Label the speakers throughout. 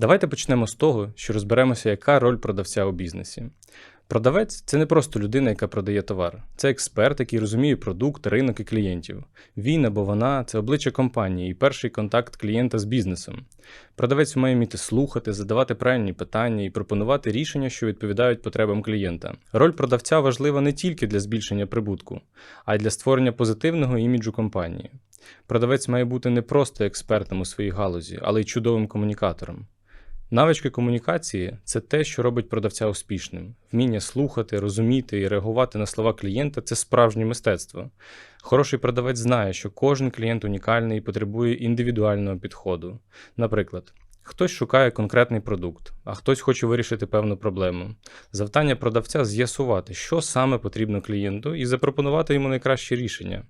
Speaker 1: Давайте почнемо з того, що розберемося, яка роль продавця у бізнесі. Продавець це не просто людина, яка продає товар, це експерт, який розуміє продукт, ринок і клієнтів. Він або вона це обличчя компанії і перший контакт клієнта з бізнесом. Продавець має вміти слухати, задавати правильні питання і пропонувати рішення, що відповідають потребам клієнта. Роль продавця важлива не тільки для збільшення прибутку, а й для створення позитивного іміджу компанії. Продавець має бути не просто експертом у своїй галузі, але й чудовим комунікатором. Навички комунікації це те, що робить продавця успішним. Вміння слухати, розуміти і реагувати на слова клієнта це справжнє мистецтво. Хороший продавець знає, що кожен клієнт унікальний і потребує індивідуального підходу. Наприклад, хтось шукає конкретний продукт, а хтось хоче вирішити певну проблему. Завдання продавця з'ясувати, що саме потрібно клієнту, і запропонувати йому найкраще рішення.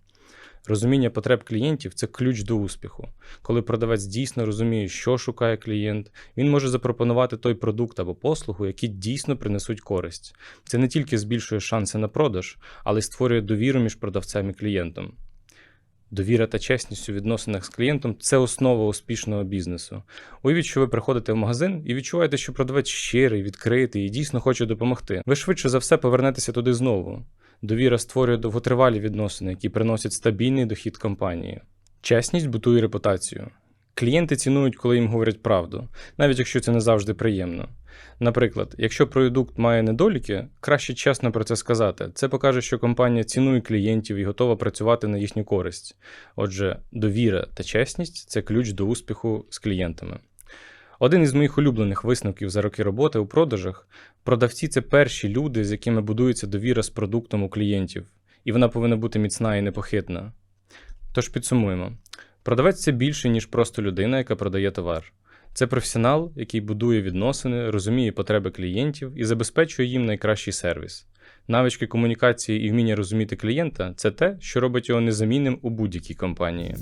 Speaker 1: Розуміння потреб клієнтів це ключ до успіху. Коли продавець дійсно розуміє, що шукає клієнт, він може запропонувати той продукт або послугу, які дійсно принесуть користь. Це не тільки збільшує шанси на продаж, але й створює довіру між продавцем і клієнтом. Довіра та чесність у відносинах з клієнтом це основа успішного бізнесу. Уявіть, що ви приходите в магазин і відчуваєте, що продавець щирий, відкритий і дійсно хоче допомогти. Ви швидше за все повернетеся туди знову. Довіра створює довготривалі відносини, які приносять стабільний дохід компанії. Чесність будує репутацію. Клієнти цінують, коли їм говорять правду, навіть якщо це не завжди приємно. Наприклад, якщо продукт має недоліки, краще чесно про це сказати. Це покаже, що компанія цінує клієнтів і готова працювати на їхню користь. Отже, довіра та чесність це ключ до успіху з клієнтами. Один із моїх улюблених висновків за роки роботи у продажах продавці це перші люди, з якими будується довіра з продуктом у клієнтів, і вона повинна бути міцна і непохитна. Тож підсумуємо: продавець це більше, ніж просто людина, яка продає товар. Це професіонал, який будує відносини, розуміє потреби клієнтів і забезпечує їм найкращий сервіс. Навички комунікації і вміння розуміти клієнта це те, що робить його незамінним у будь-якій компанії.